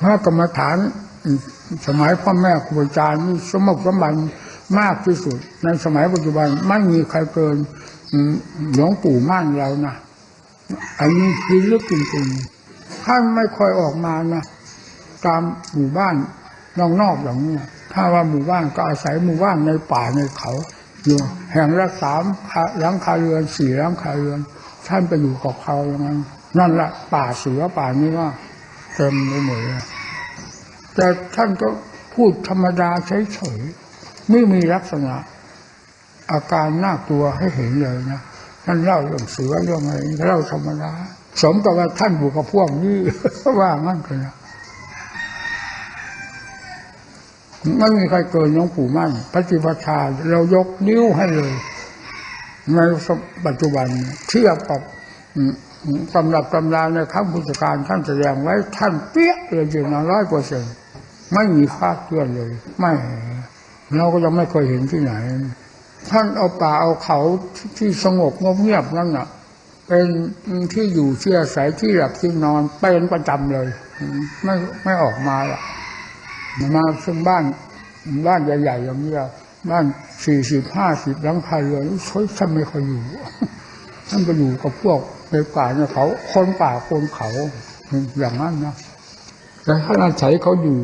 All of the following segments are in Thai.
พระกรรมฐาน สมัยพ่อแม่ครูอาจารย์สมบสมบันมากที่สุด ในสมัยปัจจุบันไม่มีใครเกินหลวงปู่มั่นเรานะอันนี้คือลึกจริงๆท่านไม่ค่อยออกมานะตามหมู่บ้านนอกๆอย่างนี้ถ้าว่าหมู่บ้านก็อาศัยหมู่บ้านในป่าในเขาอยู่แห่งละสามหลังคาเรือนสี่หลังคาเรือน ท่านไปอยู่กับเขาอย่างนั้นนั่นแหละป่าเสือป่านี้ว่าเต็มไปหมดเลย แต่ท่านก็พูดธรรมดาเฉยๆไม่มีลักษณะ อาการน่ากลัวให้เห็นเลยนะท่านเล่าเรื่องเสือเรื่องอะไรเล่าธรรมดาสมกับว่าท่านอยู่กับพวกนี้ว่างั้นกันนะไม่มีใครเกินหลวงปู่มั่นปฏิปทาเรายกนิ้วให้เลยในปัจจุบันเทียบกับ อืมตำรับตำราในครั้งพุทธการท่านแสดงไว้ท่านเปี้ยเลยจริงนะร้อยเปอร์เซ็นต์ไม่มีคาดเคลื่อนเลย ไม่เราก็ยังไม่เคยเห็นที่ไหน ท่านเอาป่าเอาเขาที่สงบงบเงียบนั่นน่ะ เป็นที่อยู่เชื่ออายที่หลับที่นอนเป็นประจำเลย ไม่ไม่ออกมาหรอกมาซึ่งบ้านบ้านใหญ่ๆอย่างนี้บ้านสี่สิบห้าสิบหลังคาเรือนช่วยท่านไม่เคยอยู่ท่านก็อยู่กับพวก ในป่าในเขา คนป่าคนเขาอย่างนั้นนะแต่ท่านอาศัยเขาอยู่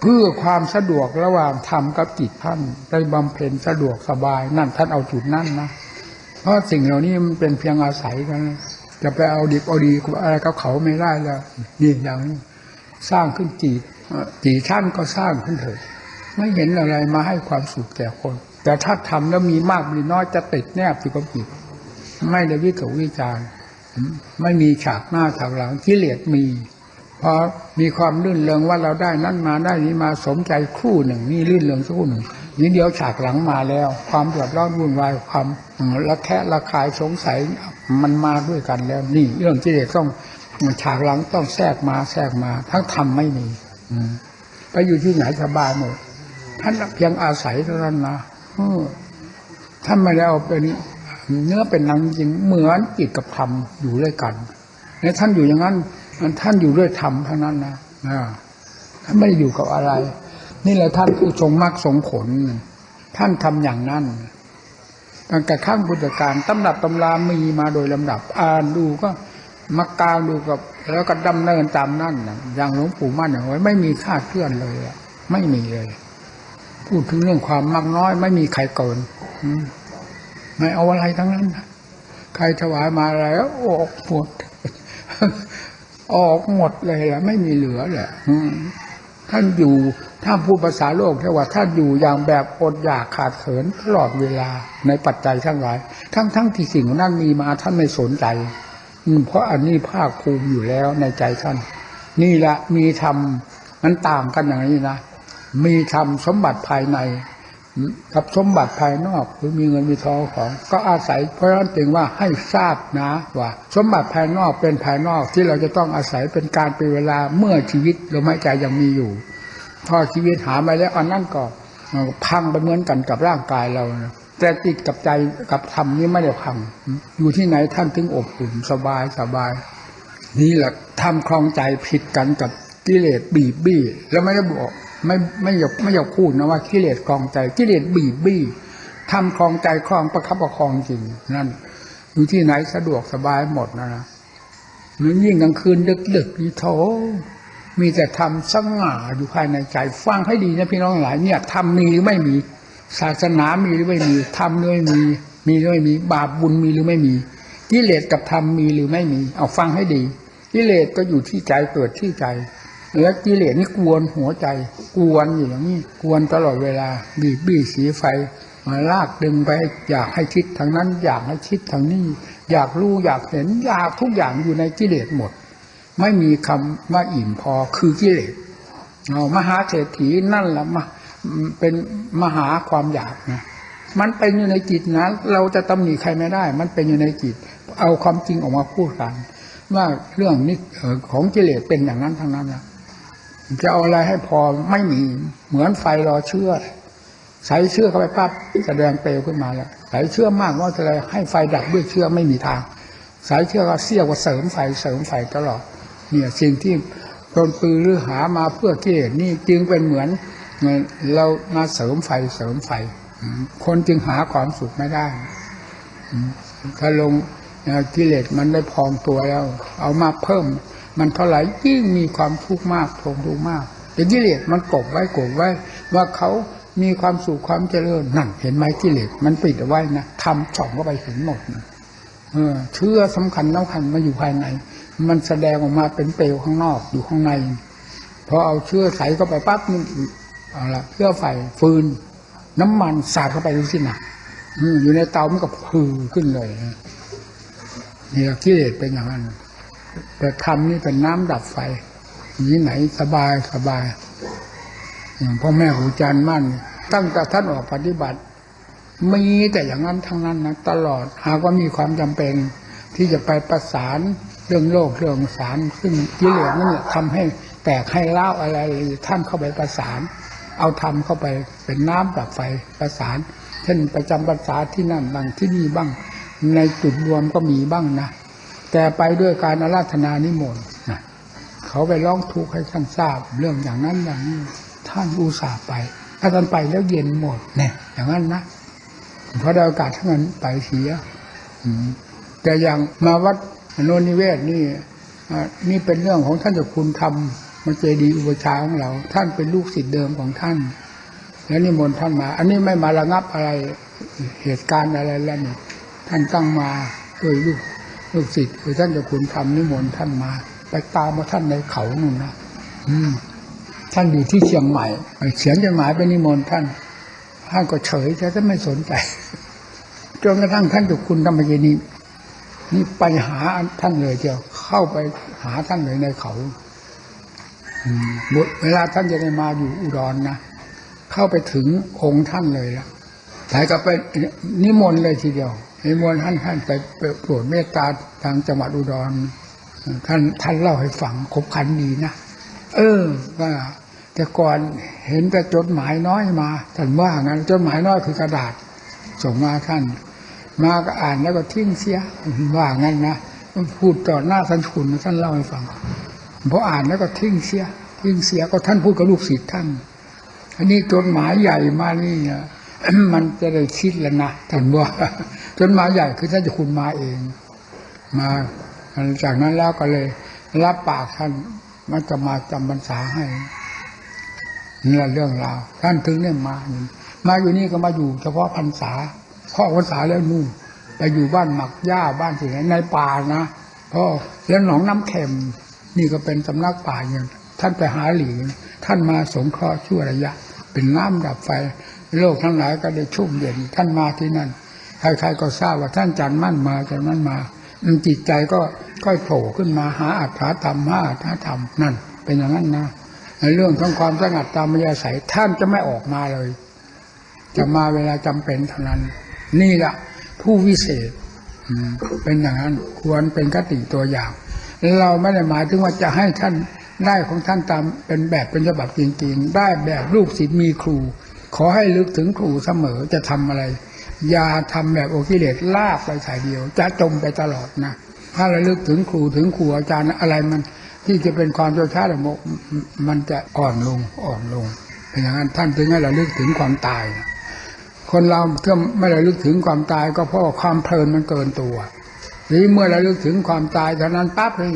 เพื่อความสะดวกระหว่างธรรมกับจิตท่านได้บำเพ็ญสะดวกสบายนั่นท่านเอาจุดนั่นนะเพราะสิ่งเหล่านี้มันเป็นเพียงอาศัยกันจะไปเอาดีเอาดีอะไรกับเขาไม่ได้แล้วนี่อย่างนี้สร้างขึ้นจีจีท่านก็สร้างขึ้นเถิดไม่เห็นอะไรมาให้ความสุขแก่คน แต่ถ้าทำแล้วมีมากมีน้อยจะติดแนบอยู่กับจิตไม่ได้วิตกวิจารณ์ ไม่มีฉากหน้าฉากหลังกิเลสมีพอมีความลื่นเริงว่าเราได้นั่นมาได้นี้มาสมใจคู่หนึ่งนี่ลื่นเริงสักคู่หนึ่งนี้เดียวฉากหลังมาแล้ว ความเดือดร้อนวุ่นวายความละแคะละคายสงสัยมันมาด้วยกันแล้ว นี่เรื่องกิเลสต้องฉากหลังต้องแทรกมาแทรกมาทั้งทำไม่มีอืมไปอยู่ที่ไหนสบายหมดท่านเพียงอาศัยเท่านั้นนะท่านไม่ได้เอาเป็น เนื้อเป็นหนังจริงเหมือนจิตกับธรรมอยู่ด้วยกันและท่านอยู่อย่างนั้นมันท่านอยู่ด้วยธรรมเทั้งนั้นนะท่านไม่อยู่กับอะไร นี่แหละท่านผู้ทรงมรรคทรงผลท่านทำอย่างนั้นตั้งแต่ข้างพุทธการตำรับตำรามีมาโดยลำดับ อ่านดูก็มากาวดูกับ แล้วก็ดำเนินตามนั่นนะอย่างหลวงปู่มั่นอย่างไว้ไม่มีคาดเคลื่อนเลยอะไม่มีเลย พูดถึงเรื่องความมากน้อย ไม่มีใครเกิน ไม่เอาอะไรทั้งนั้น ใครถวายมาอะไรก็ออกหมด ออกหมดเลยแหละไม่มีเหลือแหละท่านอยู่ถ้าพูดภาษาโลกแค่ว่าท่านอยู่อย่างแบบอดอยากขาดเขินตลอดเวลาในปัจจัยทั้งหลาย ทั้งทั้งที่สิ่งนั้นมีมาท่านไม่สนใจเพราะอันนี้ภาคภูมิอยู่แล้วในใจท่าน นี่แหละมีธรรมมันต่างกันอย่างนี้นะ มีธรรมสมบัติภายใน กับสมบัติภายนอกหรือมีเงินมีทองของ ก็อาศัย เพราะฉะนั้นจึงว่าให้ทราบนะว่า สมบัติภายนอกเป็นภายนอกที่เราจะต้องอาศัยเป็นการเป็นเวลาเมื่อชีวิตลมหายใจยังมีอยู่พอชีวิตหาไปแล้วอันนั้นก็พังไปเหมือนกันกับร่างกายเรานะแต่จิตกับใจกับธรรมนี้ไม่ได้พัง อยู่ที่ไหนท่านถึงอบอุ่นสบายสบาย นี่แหละทำคลองใจผิดกันกับกิเลสบีบบี้แล้วไม่ได้บอก ไม่ไม่อยากไม่อยากพูดนะว่ากิเลสคลองใจกิเลสบีบบี้ทำคลองใจคลองประคับประคองจริงนั่นอยู่ที่ไหนสะดวกสบายหมดนะนะมันยิ่งกลางคืนดึกๆนี่โถมีแต่ทำสง่าอยู่ภายในใจฟังให้ดีนะพี่น้องหลายเนี่ยทำมีหรือไม่มี ศาสนามีหรือไม่มีทำหรือไม่มี มีหรือไม่มี บาปบุญมีหรือไม่มีกิเลสกับธรรมมีหรือไม่มี เอาฟังให้ดีกิเลสก็อยู่ที่ใจเกิดที่ใจ แล้วกิเลสนี่กวนหัวใจ กวนอยู่อย่างนี้กวนตลอดเวลา บีบบี้สีไฟมาลากดึงไป อยากให้คิดทางนั้น อยากให้คิดทางนี้ อยากรู้อยากเห็นอยากทุกอย่างอยู่ในกิเลสหมด ไม่มีคำว่าอิ่มพอคือกิเลสเอามหาเศรษฐีนั่นแหละมาเป็นมหาความอยากนะมันเป็นอยู่ในจิตนะ เราจะตำหนิใครไม่ได้ มันเป็นอยู่ในจิต เอาความจริงออกมาพูดกัน ว่าเรื่องนี้ของกิเลสเป็นอย่างนั้นทั้งนั้นนะ จะเอาอะไรให้พอไม่มีเหมือนไฟรอเชื่อ ใส่เชื่อเข้าไปปั๊บแสดงเปลวขึ้นมาแล้วใส่เชื่อมากว่าจะอะไรให้ไฟดับด้วยเชื่อไม่มีทาง สายเชื่อก็เสี้ยวก็เสริมไฟเสริมไฟตลอดเนี่ยสิ่งที่ตนปือหรือหามาเพื่อกิเลสนี่จึงเป็นเหมือนเรามาเสริมไฟเสริมไฟ คนจึงหาความสุขไม่ได้ ถ้าลงเอ่อกิเลสมันได้พองตัวแล้ว เอามาเพิ่ม มันเท่าไหร่ยิ่งมีความทุกข์มากทงทุกข์มากแต่กิเลสมันกบไว้กบไว้ ว่าเขามีความสุขความเจริญนั่นเห็นไหมกิเลสมันปิดเอาไว้นะทำส่องเข้าไปเห็นหมดนะเออเชื่อสำคัญสำคัญมาอยู่ภายใน มันแสดงออกมาเป็นเปลวข้างนอกอยู่ข้างในพอเอาเชื้อใส่เข้าไปปั๊บนี่เอาละเชื้อไฟฟืน น้ำมันสาดเข้าไปดูสินะอืมอยู่ในเตามันก็พือขึ้นเลยนะนี่แหละกิเลสเป็นอย่างนั้น แต่ธรรมนี่เป็นน้ำดับไฟที่ไหนสบายสบาย อย่างพ่อแม่ครูอาจารย์มั่น ตั้งแต่ท่านออกปฏิบัติ มีแต่อย่างนั้นทั้งนั้นนะตลอดหากว่ามีความจำเป็น ที่จะไปประสานเรื่องโลกเรื่องสารซึ่งกิเลสนั่นแหละทำให้แตกให้เล่าอะไรท่านเข้าไปประสาน เอาทำเข้าไปเป็นน้ำดับไฟประสาน เช่นประจำภาษาที่นั่นบ้างที่นี่บ้าง ในจุดรวมก็มีบ้างนะ แต่ไปด้วยการอาราธนานิมนต์เขาไปร้องทุกข์ให้ท่านทราบ เรื่องอย่างนั้นอย่างนี้ท่านอุตส่าห์ไป ถ้าท่านไปแล้วเย็นหมดเนี่ยอย่างนั้นนะเพราะได้โอกาสทั้งนั้นไปเสียแต่อย่างมาวัดโนนิเวศนี่นี่เป็นเรื่องของท่านเจ้าคุณทำมาเจดีอุปชาย์ของเรา ท่านเป็นลูกศิษย์เดิมของท่าน แล้วนิมนต์ท่านมา อันนี้ไม่มาระงับอะไรเหตุการณ์อะไรแล้วนี่ท่านตั้งมาโดยลูก ลูกศิษย์คือท่านจ้าคุณทำนิมนต์ท่านมา ไปตามมาท่านในเขาหนุนนะอืม ท่านอยู่ที่เชียงใหม่เขียนจดหมายไปนิมนต์ท่านท่านก็เฉยแต่ท่านไม่สนใจจนกระทั่งท่านจุคุณธรรมเยนีนี่ไปหาท่านเลยเจียวเข้าไปหาท่านเลยในเขาเวลาท่านจะได้มาอยู่อุดรนะเข้าไปถึงองค์ท่านเลยละสายก็ไปนิมนต์เลยทีเดียว นิมนต์ท่านท่านไปโปรดเมตตาทางจังหวัดอุดร ท่านท่านเล่าให้ฟังคบคันดีนะ เออว่าแต่ก่อนเห็นแต่จดหมายน้อยมาท่านว่างั้นจดหมายน้อยคือกระดาษ ส่งมาท่าน มาก็อ่านแล้วก็ทิ้งเสียว่างั้นนะพูดต่อหน้าท่านคุณท่านเล่าให้ฟังพออ่านแล้วก็ทิ้งเสีย ทิ้งเสียก็ท่านพูดกับลูกศิษย์ท่านอันนี้จดหมายใหญ่มานี่มันจะได้คิดแล้วนะท่านว่า จดหมาใหญ่คือท่านจะคุณมาเอง มาจากนั้นแล้วก็เลย รับปากท่านมันจะมาจำพรรษาให้นี่แหละเรื่องราวท่านถึงได้มา มาอยู่นี่ก็มาอยู่ เฉพาะพรรษาข้อพรรษาแล้วนู่นไปอยู่บ้านหมักหญ้าบ้านสิ่งในป่านะพ่อแล้วหนองน้ำเค็มนี่ก็เป็นสำนักป่าอย่างท่านไปหาหลีท่านมาสงเคราะห์ชั่วระยะ เป็นน้ำดับไฟ โลกทั้งหลายก็ได้ชุ่มเย็นท่านมาที่นั่น ใครๆก็ทราบว่าท่านจันมั่นมาจากนั้นมาจิตใจก็ค่อยโผล่ขึ้นมาหาอัตถาธรรมหาอัตถาธรรมนั่น เป็นอย่างนั้นนะในเรื่องของความสงัดตามมยาศัยท่านจะไม่ออกมาเลย จะมาเวลาจำเป็นเท่านั้น นี่แหละผู้วิเศษเป็นอย่างนั้นควรเป็นคติตัวอย่าง เราไม่ได้หมายถึงว่าจะให้ท่านได้ของท่านตามเป็นแบบเป็นฉบับจริงๆ ได้แบบลูกศิษย์มีครู ขอให้ลึกถึงครูเสมอจะทำอะไร อย่าทำแบบโอกิเลสลากไปสายเดียว จะจมไปตลอดนะถ้าระลึกถึงครูถึงครูอาจารย์อะไรมัน ที่จะเป็นความโชดช้าละโมกมันจะอ่อนลงอ่อนลงเป็นอย่างนั้นท่านถึงให้ระลึกถึงความตายนะคนเราเมื่อไม่ระลึกถึงความตายก็เพราะว่าความเพลินมันเกินตัวหรือเมื่อระลึกถึงความตายเท่านั้นปั๊บเลย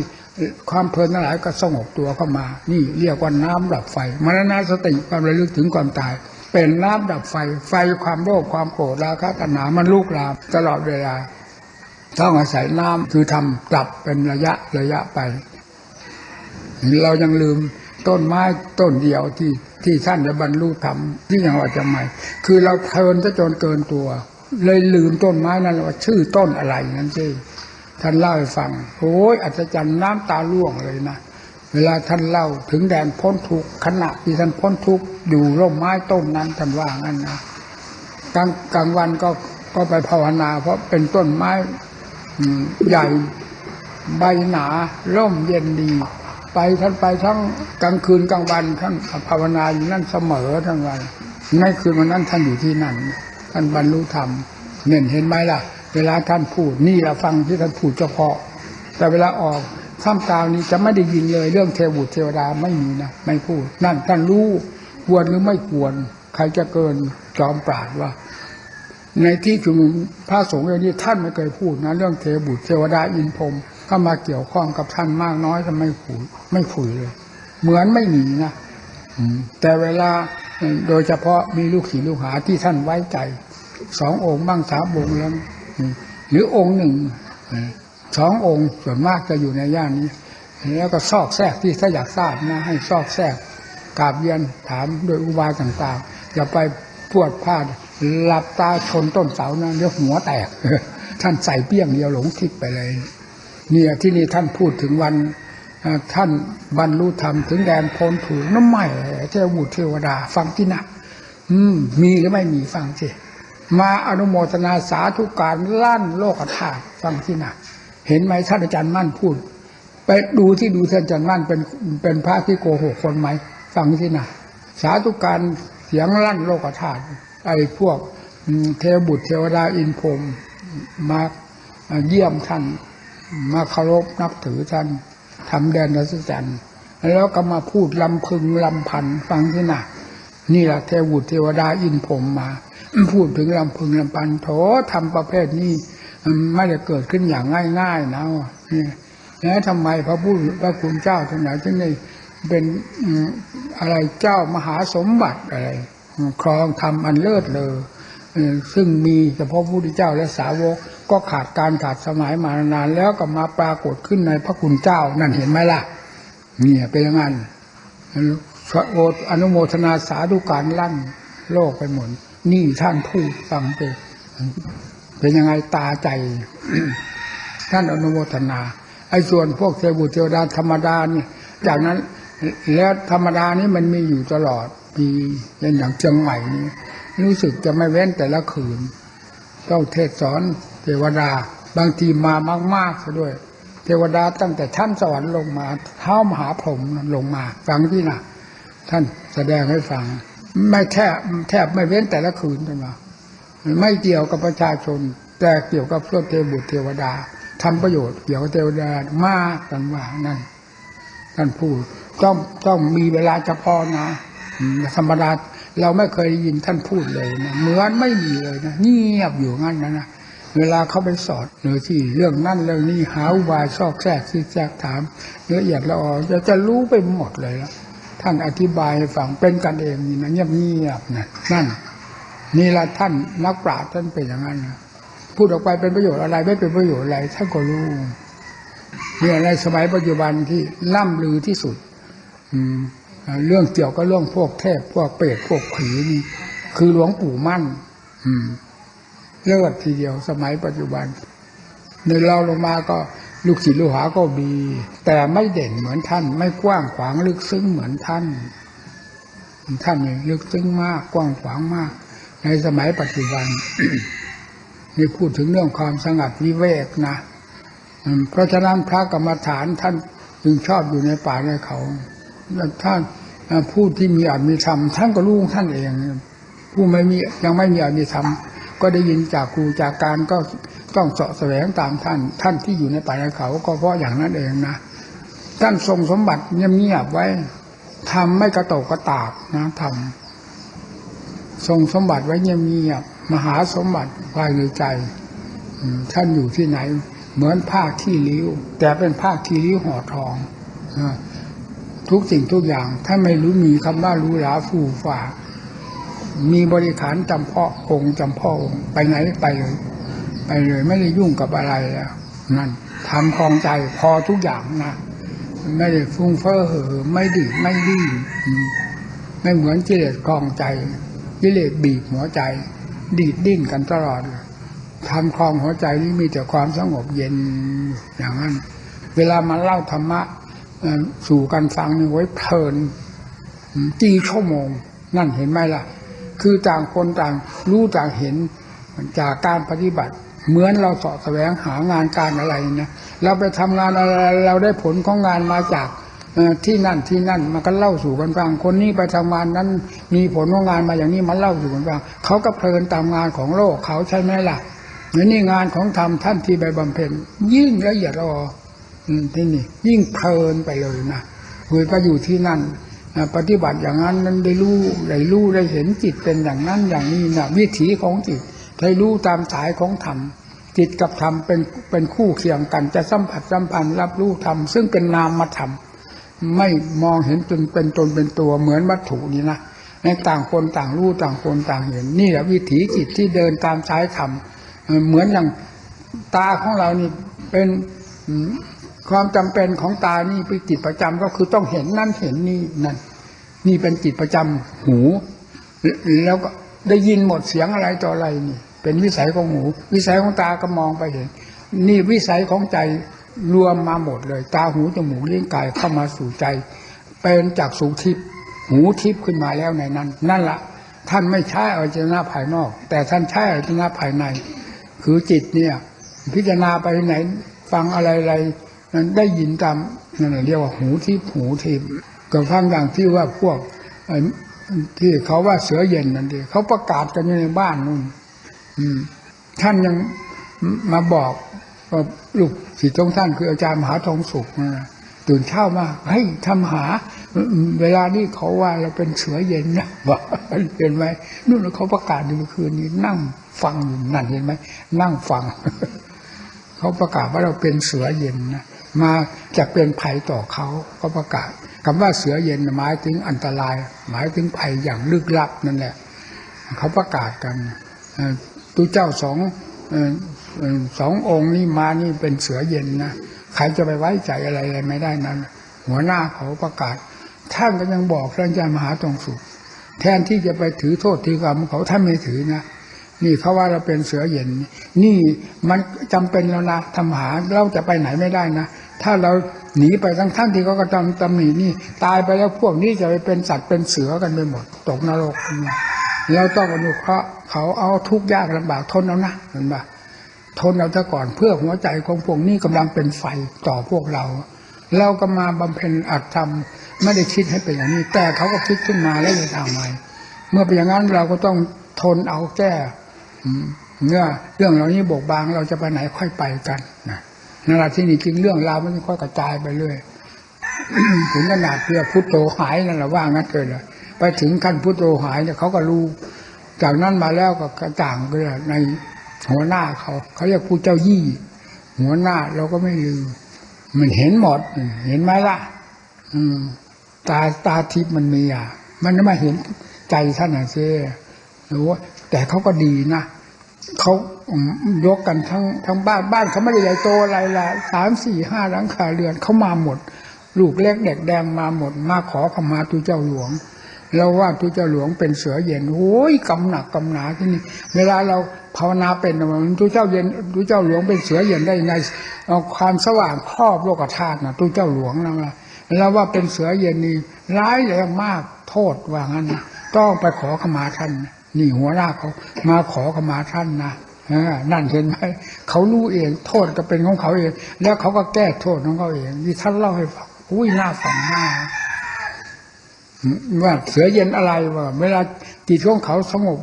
ความเพลินทั้งหลายก็สงบตัวเข้ามา นี่เรียกว่าน้ำดับไฟมรณสติความระลึกถึงความตาย เป็นน้ำดับไฟ ไฟความโลภความโกรธราคะตัณหามันลุกลามตลอดเวลา ต้องอาศัยน้ำคือทำดับเป็นระยะระยะไป เรายังลืมต้นไม้ต้นเดียวที่ที่ท่านจะบรรลุธรรมที่ยังว่าจะไม่ คือเราเพลินซะจนเกินตัว เลยลืมต้นไม้นั้นว่าชื่อต้นอะไรนั่นสิท่านเล่าให้ฟังโอ้ยอัศจรรย์น้ำตาล่วงเลยนะ เวลาท่านเล่าถึงแดนพ้นทุกขณะที่ท่านพ้นทุกอยู่ร่มไม้ต้นนั้นท่านว่างั้นนะกลางกลางวันก็ก็ไปภาวนา เพราะเป็นต้นไม้ใหญ่ใบหนาร่มเย็นดี ไปท่านไปทั้งกลางคืนกลางวันท่านภาวนาอยู่นั่นเสมอทั้งวันในคืนวันนั้นท่านอยู่ที่นั่น ท่านบรรลุธรรมเน่นเห็นไหมล่ะ เวลาท่านพูดนี่เราฟังที่ท่านพูดเฉพาะ แต่เวลาออก ท่ามกลางนี้จะไม่ได้ยินเลย เรื่องเทวุตเทวดาไม่มีนะไม่พูด นั่นท่านรู้ควรหรือไม่ควร ใครจะเกินจอมปราดว่า ในที่ชุมนุมพระสงฆ์อย่างนี้ท่านไม่เคยพูดนะเรื่องเทบุตรเทวดาอินพรมเข้ามาเกี่ยวข้องกับท่านมากน้อยก็ไม่พูดไม่คุยเลย เหมือนไม่มีนะแต่เวลาโดยเฉพาะมีลูกศิษย์ลูกหาที่ท่านไว้ใจสององค์บ้างสามองค์แล้วหรือองค์หนึ่ง สององค์ส่วนมากจะอยู่ในย่านนี้ แล้วก็ซอกแซกที่ถ้าอยากทราบนะให้ซอกแซกกราบเรียนถามโดยอุบายต่างๆ อย่าไปพวดพลาดหลับตาชนต้นเสานะเดี๋ยวหัวแตก ท่านใส่เปี้ยงเดียวหลงทิศไปเลย เนี่ยที่นี่ท่านพูดถึงวันท่านบรรลุธรรมถึงแดนโพ้นถูกน้ำใหม่เทวุตเทวดา ฟังที่นะอืม มีหรือไม่มีฟังสิมาอนุโมทนาสาธุการลั่นโลกธาตุฟังที่นะ เห็นไหมท่านอาจารย์มั่นพูด ไปดูที่ดูท่านอาจารย์มั่นเป็นเป็นพระที่โกหกคนไหมฟังที่นะสาธุการเสียงลั่นโลกธาตุไอ้พวกเทวบุตรเทวดาอินพรมมาเยี่ยมท่านมาเคารพนับถือท่านทำแดนรัศจันทร์แล้วก็มาพูดลำพึงลำพันฟังที่น่ะนี่แหละเทวุตรเทวดาอินพรมมา พูดถึงลำพึงลำพันโถทำประเภทนี้ มันไม่ได้เกิดขึ้นอย่างง่ายๆนะนี่แล้วทำไมพระผู้พระคุณเจ้าทั้งหลายจึงได้เป็นอะไรเจ้ามหาสมบัติอะไรครองทำอันเลิศเลอเอ่อซึ่งมีเฉพาะพระพุทธเจ้าและสาวกก็ขาดการขาดสมัยมานานแล้วก็มาปรากฏขึ้นในพระคุณเจ้านั่นเห็นไหมล่ะเนี่ยเป็นอย่างนั้นโออนุโมทนาสาธุการลั่นโลกไปหมดนี่ท่านพูดฟังไป เป็นยังไงตาใจ ท่านอนุโมทนา ไอ้ส่วนพวกเทวุเทวดาธรรมดาเนี่ยจากนั้นแล้วธรรมดานี้มันมีอยู่ตลอดปีอย่างอย่างเชียงใหม่นี่รู้สึกจะไม่เว้นแต่ละคืนต้องเทศสอนเทวดา บางทีมามากๆซะด้วย เทวดาตั้งแต่ชั้นสวรรค์ลงมาเท้ามหาพรหมลงมาฟังที่น่ะ ท่านแสดงให้ฟัง ไม่แทบแทบไม่เว้นแต่ละคืนกันมา ไม่เกี่ยวกับประชาชน แต่เกี่ยวกับพวกเทวบุตรเทวดาทำประโยชน์เกี่ยวกับเทวดามากกันว่านั่นท่านพูดต้องต้องมีเวลาเฉพาะนะอืมธรรมดาเราไม่เคยได้ยินท่านพูดเลยนะเหมือนไม่มีเลยนะเงียบอยู่งั้นนะนะเวลาเขาไปสอนหรือที่เรื่องนั่นเรื่องนี้หาอุบายซอกแทรกที่แทรกถามละเอียดละออจะจะรู้ไปหมดเลยแล้วท่านอธิบายให้ฟังเป็นกันเองนี่นะเงียบเงียบนะนั่น นี่ละท่านนักปราชญ์ท่านเป็นอย่างนั้นนะพูดออกไปเป็นประโยชน์อะไรไม่เป็นประโยชน์อะไรท่านก็รู้เนี่ยในสมัยปัจจุบันที่ล่ำลือที่สุด อืมเรื่องเกี่ยวกับเรื่องพวกเทพพวกเปรตพวกผีนี่คือหลวงปู่มั่น อืมเลิศทีเดียวสมัยปัจจุบันในเราลงมาก็ลูกศิษย์ลูกหาก็มีแต่ไม่เด่นเหมือนท่าน ไม่กว้างขวางลึกซึ้งเหมือนท่าน ท่านนี่ลึกซึ้งมากกว้างขวางมาก ในสมัยปัจจุบันนี่พูดถึงเรื่องความสงัดวิเวกนะเพราะฉะนั้นพระกรรมฐานท่านจึงชอบอยู่ในป่าในเขาท่านผู้ที่มีอาจมีธรรมท่านก็รู้ท่านเองผู้ไม่มียังไม่มีอาจมีธรรมก็ได้ยินจากครูจากการก็ต้องเสาะแสวงตามท่าน ท่านที่อยู่ในป่าในเขา ก็เพราะอย่างนั้นเองนะท่านทรงสมบัติเงียบๆไว้ทำไม่กระโตกกระตากนะทำ ทรงสมบัติไว้เงียบๆมหาสมบัติภายในใจท่านอยู่ที่ไหน เหมือนผ้าที่ริ้ว แต่เป็นผ้าที่ริ้วห่อทองทุกสิ่งทุกอย่างถ้าไม่รู้มีคำว่ารู้หลาฟูฝ่า มีบริขารจำเพาะองค์จำเพาะองค์ไปไหนไปเลย ไปเลยไม่ได้ยุ่งกับอะไรแล้วนั่นทำคลองใจพอทุกอย่างนะไม่ได้ฟุ้งเฟ้อเหอไม่ดื้อไม่ดิ้นอืมไม่เหมือนเลสคลองใจ กิเลสบีบหัวใจ ดีดดิ้นกันตลอดทำคลองหัวใจนี่มีแต่ความสงบเย็นอย่างนั้น เวลามาเล่าธรรมะสู่กันฟังนี่ไว้เพลินจีชั่วโมง นั่นเห็นไหมล่ะ คือต่างคนต่างรู้ต่างเห็นจากการปฏิบัติ เหมือนเราสาะแสวงหางานการอะไรนะเราไปทำงานอะไรเราได้ผลของงานมาจาก ที่นั่นที่นั่นมันก็เล่าสู่กันฟังคนนี้ไปทำงานนั้น มีผลของงานมาอย่างนี้มาเล่าสู่กันฟังเขาก็เพลินตามงานของโลกเขาใช่ไหมล่ะเหมือนนี่งานของธรรมท่านที่ไปบำเพ็ญยิ่งละเอียดอออืมที่นี่ยิ่งเพลินไปเลยนะคุยก็อยู่ที่นั่นปฏิบัติอย่างนั้นนั้นได้รู้ได้รู้ได้เห็นจิตเป็นอย่างนั้นอย่างนี้นะวิถีของจิตได้รู้ตามสายของธรรมจิตกับธรรมเป็นเป็นคู่เคียงกันจะสัมผัสสัมพันธ์รับรู้ธรรมซึ่งเป็นนามธรรม ไม่มองเห็นจนเป็นตนเป็นตัวเหมือนวัตถุนี่นะในต่างคนต่างรู้ต่างคนต่างเห็น นี่แหละวิถีจิตที่เดินตามสายธรรมเหมือนอย่างตาของเรานี่เป็นความจำเป็นของตานี่เป็นจิตประจำก็คือต้องเห็นนั่นเห็นนี่นั่นนี่เป็นจิตประจำหูแล้วก็ได้ยินหมดเสียงอะไรต่ออะไรนี่ เป็นวิสัยของหู วิสัยของตาก็มองไปเห็น นี่วิสัยของใจ รวมมาหมดเลย ตาหูจมูกลิ้นกายเข้ามาสู่ใจ เป็นจากสูทิพย์หูทิพย์ขึ้นมาแล้วในนั้น นั่นละท่านไม่ใช่อวัจนะภายนอก แต่ท่านใช้อวัจนะภายใน คือจิตเนี่ย พิจารณาไปไหน ฟังอะไรอะไรนั้นได้ยินตามนั่นนะเรียกว่าหูทิพย์หูทิพย์ก็ฟังอย่างที่ว่าพวกที่เขาว่าเสือเย็นนั่นเองเขาประกาศกันอยู่ในบ้านนู่นท่านยังมาบอก ว่าลูกศิษย์ของท่านคืออาจารย์มหาทองสุขนะตื่นเช้ามาเฮ้ยทำหา เวลานี้เขาว่าเราเป็นเสือเย็นนะบอกเห็นไหมนู่นเขาประกาศอยู่เมื่อคืนนี้นั่งฟังอยู่นั่นเห็นไหมนั่งฟัง เขาประกาศว่าเราเป็นเสือเย็นนะมาจะเป็นภัยต่อเขาเขาประกาศคำว่าเสือเย็นหมายถึงอันตราย หมายถึงภัยอย่างลึกลับนั่นแหละ เขาประกาศกันตัวเจ้าสอง สององค์นี่มานี่เป็นเสือเย็นนะใครจะไปไว้ใจอะไรอะไรไม่ได้นั้น หัวหน้าเขาประกาศ ท่านก็ยังบอกท่านอาจารย์มหาตรงสุขแทนที่จะไปถือโทษถือกรรมเขาท่านไม่ถือนะนี่เขาว่าเราเป็นเสือเย็น นี่มันจำเป็นแล้วนะทำหาเราจะไปไหนไม่ได้นะถ้าเราหนีไปทั้งท่านที่เขาก็ตำตำหนีนี่ ตายไปแล้วพวกนี้จะไปเป็นสัตว์เป็นเสือกันไปหมดตกนรกเราต้องอนุเคราะห์เขาเอาทุกข์ยากลำบากทนเอานะเห็นปะ ทนเอาซะก่อนเพื่อหัวใจของพวกนี้กำลังเป็นไฟต่อพวกเรา เราก็มาบำเพ็ญอัตธรรมไม่ได้คิดให้เป็นอย่างนี้ แต่เขาก็คิดขึ้นมาแล้วจะทำไงเมื่อเป็นอย่างนั้นเราก็ต้องทนเอาแก้เมื่อเรื่องเหล่านี้บกบางเราจะไปไหนค่อยไปกันนะนั่นแหละที่นี่จริงเรื่องราวมันค่อยกระจายไปเรื่อยถึงขนาดเพื่อพุทโธหายนั่นแหละว่างั้นเกินเลยไปถึงขั้นพุทโธหายเนี่ยเขาก็รู้จากนั้นมาแล้วก็กระจ่างเลยใน หัวหน้าเขา เขาเรียกผู้เจ้ายี่ หัวหน้าเราก็ไม่ลืม มันเห็นหมด เห็นไหมล่ะ อืม ตาตาทิพย์มันมีอะ มันไม่เห็นใจท่านอะเซ่รู้ว่าแต่เขาก็ดีนะเขายกกันทั้งทั้งบ้านบ้านเขาไม่ได้ใหญ่โตอะไรละสามสี่ห้าหลังคาเรือนเขามาหมด ลูกเล็กเด็กแดงมาหมด มาขอขมาตุเจ้าหลวง เราว่าตุเจ้าหลวงเป็นเสือเย็นโอ้ยกำหนักกำหนาที่นี่เวลาเราภาวนาเป็นน่ะมันตุเจ้าเย็นตุเจ้าหลวงเป็นเสือเย็นได้ยังไงเอาความสว่างครอบโลกธาตุนะตุเจ้าหลวงนะเราว่าเป็นเสือเย็นนี่ร้ายแรงมากโทษว่างั้นนะต้องไปขอขมาท่าน นี่หัวหน้าเขามาขอขมาท่านนะอนั่นเห็นไหมเขารู้เอง โทษก็เป็นของเขาเอง แล้วเขาก็แก้โทษของเขาเองนี่ท่านเล่าให้ฟังอุ้ยน่าฟังมาก ว่าเสือเย็นอะไรว่าเวลาจิตของเขาสงบ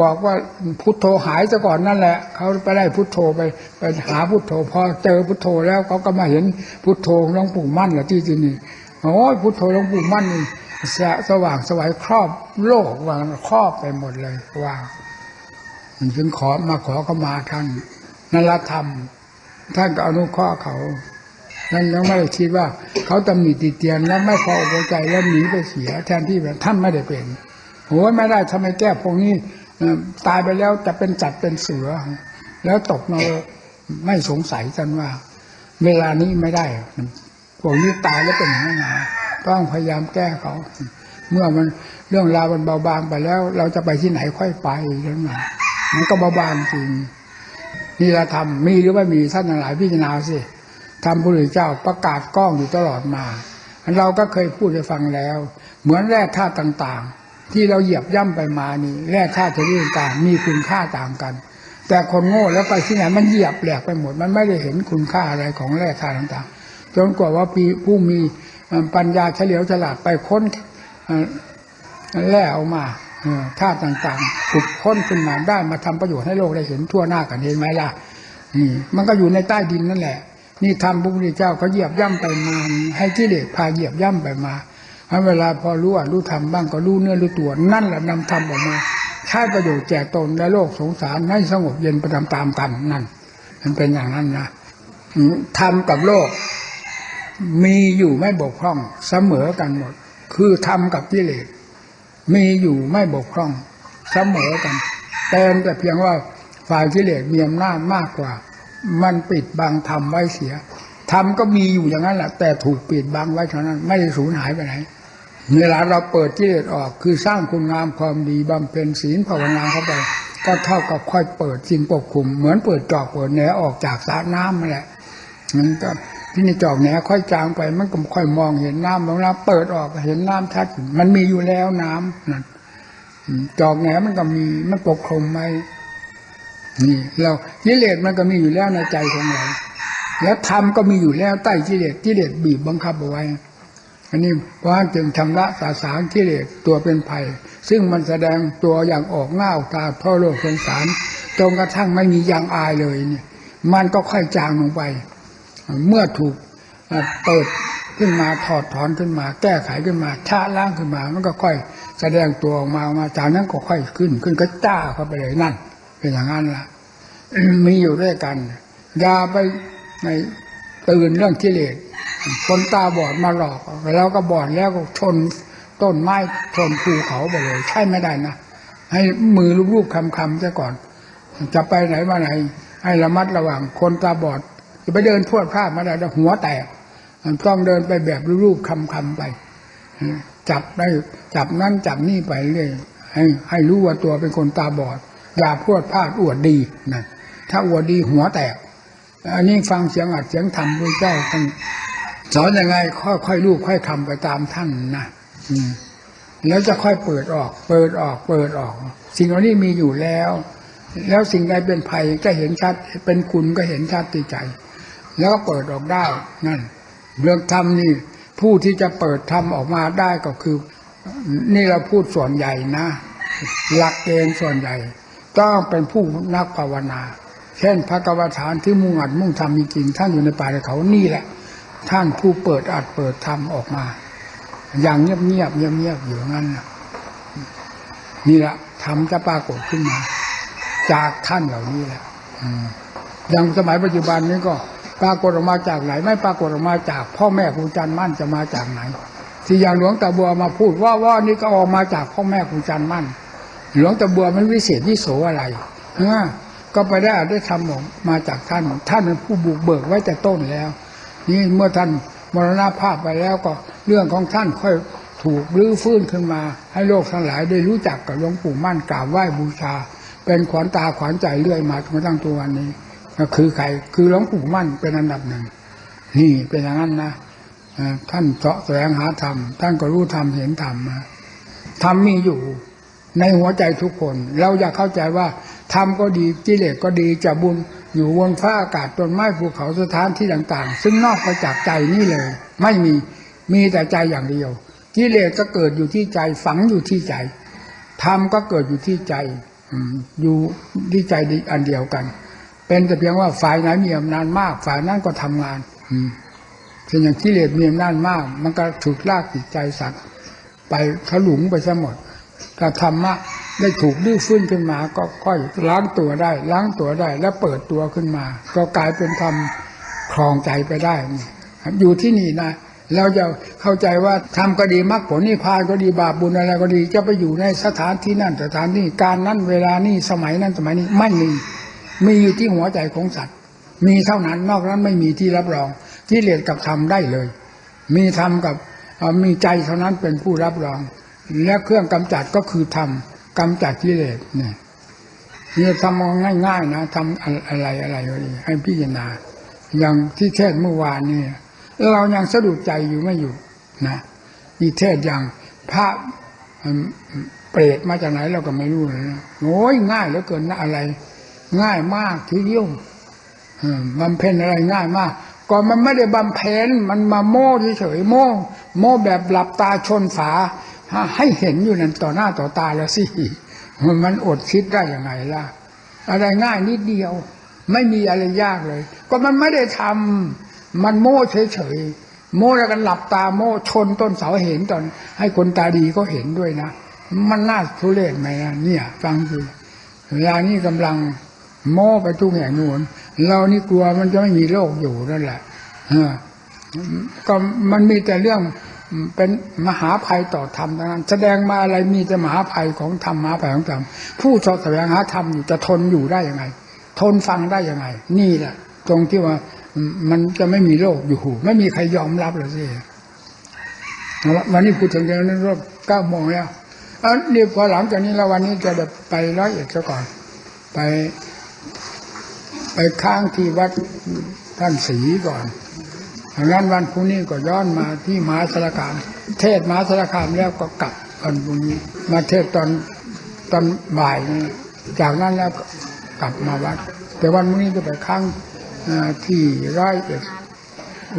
บอกว่าพุทโธหายซะก่อนนั่นแหละ เขาไปได้พุทโธไปไปหาพุทโธพอเจอพุทโธแล้วเขาก็มาเห็นพุทโธหลวงปู่มั่นแหละที่ที่นี่โอ้ยพุทโธหลวงปู่มั่นนี่สะสว่างสวัยครอบโลกว่าครอบไปหมดเลยว่ามันจึงขอมาขอเข้ามาท่านนั่นละธรรม ท่านก็อนุเคราะห์เขา นั่นยังไม่ได้คิดว่าเขาตำหนิติเตียนแล้วไม่พออกใจแล้วหนีไปเสีย แทนที่แบบท่านไม่ได้เป็นโอ้ยไม่ได้ทำไมแก้พวกนี้ตายไปแล้วจะเป็นจัดเป็นเสือ แล้วตกนรกไม่สงสัยกันว่า เวลานี้ไม่ได้พวกนี้ตายแล้วเป็นยังไงต้องพยายามแก้เขา เมื่อมันเรื่องราวมันเบาบางไปแล้ว เราจะไปที่ไหนค่อยไปเรื่องนั้นมันก็เบาบางจริงนี่ละธรรมมีหรือไม่มีท่านหลายพิจารณาสิ ธรรมพระพุทธเจ้าประกาศกล้องอยู่ตลอดมาเราก็เคยพูดให้ฟังแล้ว เหมือนแร่ธาตุต่างๆ ที่เราเหยียบย่ำไปมานี่แร่ธาตุชนิดต่างมีคุณค่าต่างกัน แต่คนโง่แล้วไปที่ไหนมันเหยียบแหลกไปหมด มันไม่ได้เห็นคุณค่าอะไรของแร่ธาตุต่างๆ จนกว่าว่าปีผู้มีปัญญาเฉลียวฉลาดไปค้นแร่ออกมาธาตุต่างๆขุดค้นขึ้นมาได้มาทำประโยชน์ให้โลกได้เห็นทั่วหน้ากันเห็นไหมล่ะนี่มันก็อยู่ในใต้ดินนั่นแหละ นี่ทำพระพุทธเจ้าเขาเหยียบย่ำไปมาให้กิเลสพาเหยียบย่ำไปมาให้เวลาพอรู้ว่ารู้ทำบ้างก็รู้เนื้อรู้ตัว นั่นแหละนำธรรมออกมาใช้ประโยชน์แจกตนและโลกสงสารให้สงบเย็นไปตามๆกันนั่น มันเป็นอย่างนั้นนะธรรมกับโลก มีอยู่ไม่บกพร่องเสมอกันหมด คือธรรมกับกิเลสมีอยู่ไม่บกพร่องเสมอกันแต่แต่เพียงว่าฝ่ายกิเลสมีอำนาจมากกว่า มันปิดบังธรรมไว้เสียธรรมก็มีอยู่อย่างนั้นแหละแต่ถูกปิดบังไว้เท่านั้น ไม่ได้สูญหายไปไหนเวลาเราเปิดกิเลสออก คือสร้างคุณงามความดีบำเพ็ญศีลภาวนาเข้าไป ก็เท่ากับค่อยเปิดสิ่งปกคลุม เหมือนเปิดจอกเปิดแหนออกจากสระน้ำนั่นแหละมันก็ที่นี่จอกแหนค่อยจางไป มันก็ค่อยมองเห็นน้ำบางน้ำเปิดออกเห็นน้ำชัด มันมีอยู่แล้วน้ำนั่นจอกแหนมันก็มีมันปกคลุมไว้ นี่เรากิเลสมันก็มีอยู่แล้วในใจของเราแล้วธรรมก็มีอยู่แล้วใต้กิเลสกิเลสบีบบังคับเอาไว้อันนี้เพราะจึงชำระสาสางกิเลสตัวเป็นภัย ซึ่งมันแสดงตัวอย่างออกหน้าออกตาทั่วโลกสงสารจนกระทั่งไม่มียางอายเลยเนี่ย มันก็ค่อยจางลงไป เมื่อถูกเอ่อเปิดขึ้นมาถอดถอนขึ้นมา แก้ไขขึ้นมาชะล้างขึ้นมา มันก็ค่อยแสดงตัวออกมาออกมาจากนั้นก็ค่อยขึ้น ขึ้นก็จ้าเข้าไปเลยนั่น เป็นอย่างนั้นละมีอยู่ด้วยกันอย่าไปในตื่นเรื่องกิเลสคนตาบอดมาหลอก แล้วก็บอดแล้วก็ชนต้นไม้ชนภูเขาไปเลย ใช่ไม่ได้นะให้มือรูปๆคำๆซะก่อน จะไปไหนมาไหน ให้ระมัดระวังคนตาบอดจะไปเดินพวดพลาดมาได้แล้วหัวแตกต้องเดินไปแบบรูปๆคำๆไปจับได้จับนั่นจับนี่ไปเรื่อยให้ให้รู้ว่าตัวเป็นคนตาบอด อย่าพรวดพลาดอวดดีนะถ้าอวดดีหัวแตก อันนี้ฟังเสียงอัดเสียงธรรมพระเจ้าท่านสอนยังไงค่อยๆรูปค่อยคำไปตามท่านนะอืมแล้วจะค่อยเปิดออก เปิดออก เปิดออก สิ่งเหล่านี้มีอยู่แล้ว แล้วสิ่งใดเป็นภัยก็เห็นชัด เป็นคุณก็เห็นชัดที่ใจ แล้วก็เปิดออกได้นั่นเรื่องธรรมนี่ผู้ที่จะเปิดธรรมออกมาได้ก็คือ นี่เราพูดส่วนใหญ่นะ หลักเกณฑ์ส่วนใหญ่ ต้องเป็นผู้นักภาวนา เช่นพระกรรมฐานที่มุ่งอัดมุ่งทำจริงๆท่านอยู่ในป่าในเขานี่แหละ ท่านผู้เปิดอัดเปิดธรรมออกมา อย่างเงียบเงียบเงียบเงียบอยู่งั้นนะนี่แหละทำจะปรากฏขึ้นมา จากท่านเหล่านี้แหละอย่างสมัยปัจจุบันนี้ก็ปรากฏออกมาจากไหน ไม่ปรากฏออกมาจาก พ่อแม่ครูอาจันมั่นจะมาจากไหนที่อย่างหลวงตาบัวมาพูดว่าว่านี่ก็ออกมาจากพ่อแม่ครูอาจันมั่น หลวงตาบัวมันวิเศษวิโสอะไรฮะก็ไปได้ได้ทำออกมาจากท่าน ท่านเป็นผู้บุกเบิกไว้แต่ต้นแล้ว นี่เมื่อท่านมรณภาพไปแล้วก็เรื่องของท่านค่อยถูกรื้อฟื้นขึ้นมา ให้โลกทั้งหลายได้รู้จักกับหลวงปู่มั่นกราบไหว้บูชา เป็นขวัญตาขวัญใจเรื่อยมาจนกระทั่งตัววันนี้ ก็คือใครคือหลวงปู่มั่นเป็นอันดับหนึ่งนี่เป็นอย่างนั้นนะท่านเสาะแสวงหาธรรมท่านก็รู้ธรรมเห็นธรรมมาธรรมมีอยู่ ในหัวใจทุกคน เราอยากเข้าใจว่าธรรมก็ดีกิเลสก็ดีจะบุญอยู่บนฟ้าอากาศต้นไม้ภูเขาสถานที่ต่างๆ ซึ่งนอกไปจากใจนี่เลย ไม่มีมีแต่ใจอย่างเดียวกิเลสก็เกิดอยู่ที่ใจฝังอยู่ที่ใจธรรมก็เกิดอยู่ที่ใจอยู่ที่ใจอันเดียวกัน เป็นแต่เพียงว่าฝ่ายไหนมีอำนาจมาก ฝ่ายนั้นก็ทำงานอืมเช่นอย่างกิเลสมีอำนาจมาก มันก็ถูกลากจิตใจสัตว์ไปถลุงไปซะหมด ถ้าธรรมะได้ถูกดื้อฟื้นขึ้นมาก็ค่อยล้างตัวได้ ล้างตัวได้ แล้วเปิดตัวขึ้นมา ก็กลายเป็นธรรมครองใจไปได้ อยู่ที่นี่นะเราจะเข้าใจว่าทำก็ดีมรรคผลนิพพานก็ดีบาปบุญอะไรก็ดี จะไปอยู่ในสถานที่นั่นสถานนี้การนั้นเวลานี้สมัยนั้นสมัยนี้ไม่มีมีอยู่ที่หัวใจของสัตว์ มีเท่านั้นนอกนั้นไม่มีที่รับรอง ที่เลียดกับธรรมได้เลย มีธรรมกับมีใจเท่านั้นเป็นผู้รับรอง และเครื่องกำจัดก็คือธรรมกำจัดกิเลสเนี่ยนี่ทำเอาง่าย ๆ นะทำอะไรอะไรก็ดีให้พิจารณา อย่างที่เทศเมื่อวานนี่เรายังสะดุดใจอยู่ไม่อยู่นะนี่เทศอย่างพระเปรตมาจากไหนเราก็ไม่รู้เลยนะโอ้ยง่ายเหลือเกินนะอะไร ง่ายมากทีเดียวบำเพ็ญอะไรง่ายมากก่อนมันไม่ได้บำเพ็ญมันมาโม้เฉยๆโม้โม้แบบหลับตาชนฝา ให้เห็นอยู่นั่นต่อหน้าต่อตาแล้วสิมันมันอดคิดได้ยังไงล่ะ อะไรง่ายนิดเดียว ไม่มีอะไรยากเลย ก็มันไม่ได้ทำมันโม่เฉยๆโม่แล้วกันหลับตาโม่ชนต้นเสาเห็นตอน ให้คนตาดีก็เห็นด้วยนะ มันน่าทุเรศไหมนะเนี่ย ฟังดูเวลานี้กำลังโม่ไปทุกแห่งนู่นเรานี่กลัวมันจะไม่มีโลกอยู่นั่นแหละเออก็มันมีแต่เรื่อง เป็นมหาภัยต่อธรรมดังนั้นแสดงมาอะไรมีแต่มหาภัยของธรรมมหาภัยของธรรมผู้สอบแสวงหาธรรมอยู่จะทนอยู่ได้ยังไง ทนฟังได้ยังไง นี่แหละตรงที่ว่ามันจะไม่มีโลกอยู่ ไม่มีใครยอมรับเลยสิเอาละวันนี้พูดถึงเรื่องนั้นรอบเก้าโมงแล้วอันนี้พอหลังจากนี้แล้ววันนี้จะแบบไปร้อยเอ็ดซะก่อน ไป ไปค้างที่วัดท่านศรีก่อน ดังนั้นวันพรุ่งนี้ก็ย้อนมาที่มหาสารคาม เทศมหาสารคามแล้วก็กลับวันพรุ่งนี้มาเทศตอนตอนบ่ายนี่จากนั้นแล้วกลับมาวัด แต่วันพรุ่งนี้จะไปค้างที่ร้อยเอ็ด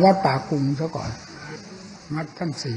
วัดป่ากุงซะก่อนวัดท่านศรี